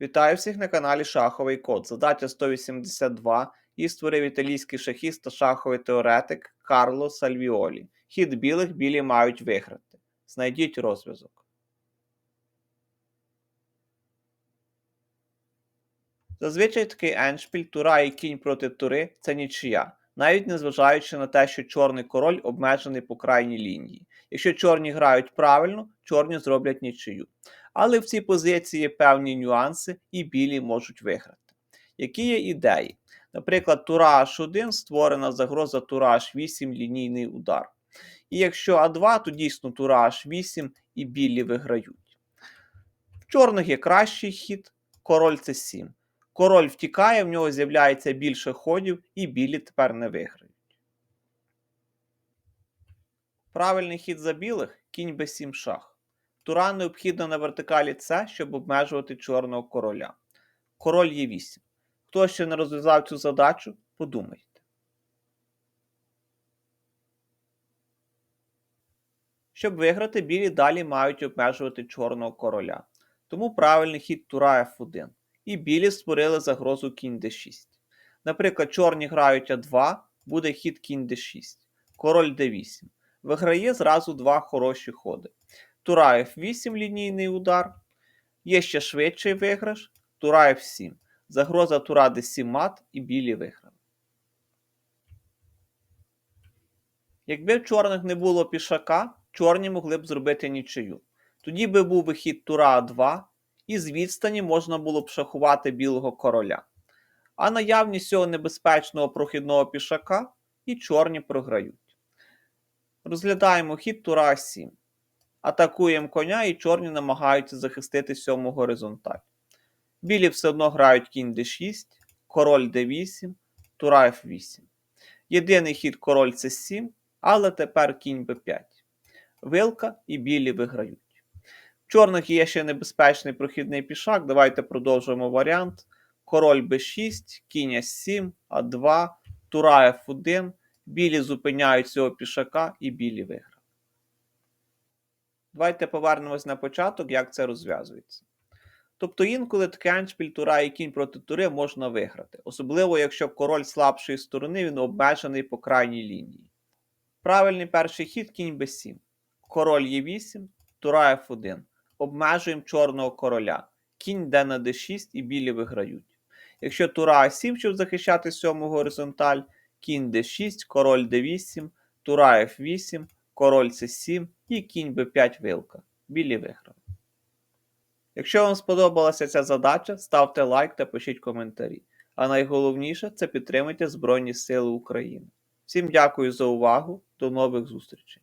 Вітаю всіх на каналі Шаховий Код. Задача 182 і створив італійський шахіст та шаховий теоретик Карло Сальвіолі. Хід білих білі мають виграти. Знайдіть розв'язок. Зазвичай такий еншпіль, тура і кінь проти тури це нічия, навіть незважаючи на те, що чорний король обмежений по крайній лінії. Якщо чорні грають правильно, чорні зроблять нічию. Але в цій позиції певні нюанси, і білі можуть виграти. Які є ідеї? Наприклад, тура H1 створена загроза тура H8 лінійний удар. І якщо А2, то дійсно тура H8 і білі виграють. В чорних є кращий хід, король С7. Король втікає, в нього з'являється більше ходів, і білі тепер не виграють. Правильний хід за білих кінь Б7 шах. Тура необхідна на вертикалі С, щоб обмежувати чорного короля. Король є 8. Хто ще не розв'язав цю задачу, подумайте. Щоб виграти, білі далі мають обмежувати чорного короля. Тому правильний хід тура F1. І білі створили загрозу кінь d6. Наприклад, чорні грають А2, буде хід кінь d6, король d8. Виграє зразу два хороші ходи. Тура F8 лінійний удар. Є ще швидший виграш. Тура F7. Загроза тура d7 мат і білі виграли. Якби в чорних не було пішака, чорні могли б зробити нічию. Тоді би був вихід тура А2, і з відстані можна було б шахувати білого короля. А наявність цього небезпечного прохідного пішака і чорні програють. Розглядаємо хід тура А7. Атакуємо коня, і чорні намагаються захистити сьому горизонталь. Білі все одно грають кінь d6, король d8, тура f8. Єдиний хід король c7, але тепер кінь b5. Вилка і білі виграють. В чорних є ще небезпечний прохідний пішак. Давайте продовжуємо варіант. Король b6, кінь s7, а2, тура f1. Білі зупиняють цього пішака і білі виграють. Давайте повернемось на початок, як це розв'язується. Тобто інколи аншпіль тура і кінь проти тури можна виграти, особливо якщо король слабшої сторони він обмежений по крайній лінії. Правильний перший хід кінь b7. Король Е8, тура F1. Обмежуємо чорного короля. Кінь йде на d6 і білі виграють. Якщо тура А7, щоб захищати сьому горизонталь, кінь d6, король d8, тура F8, король c7 і кінь b5 вилка. Білі виграли. Якщо вам сподобалася ця задача, ставте лайк та пишіть коментарі. А найголовніше це підтримайте Збройні Сили України. Всім дякую за увагу, до нових зустрічей!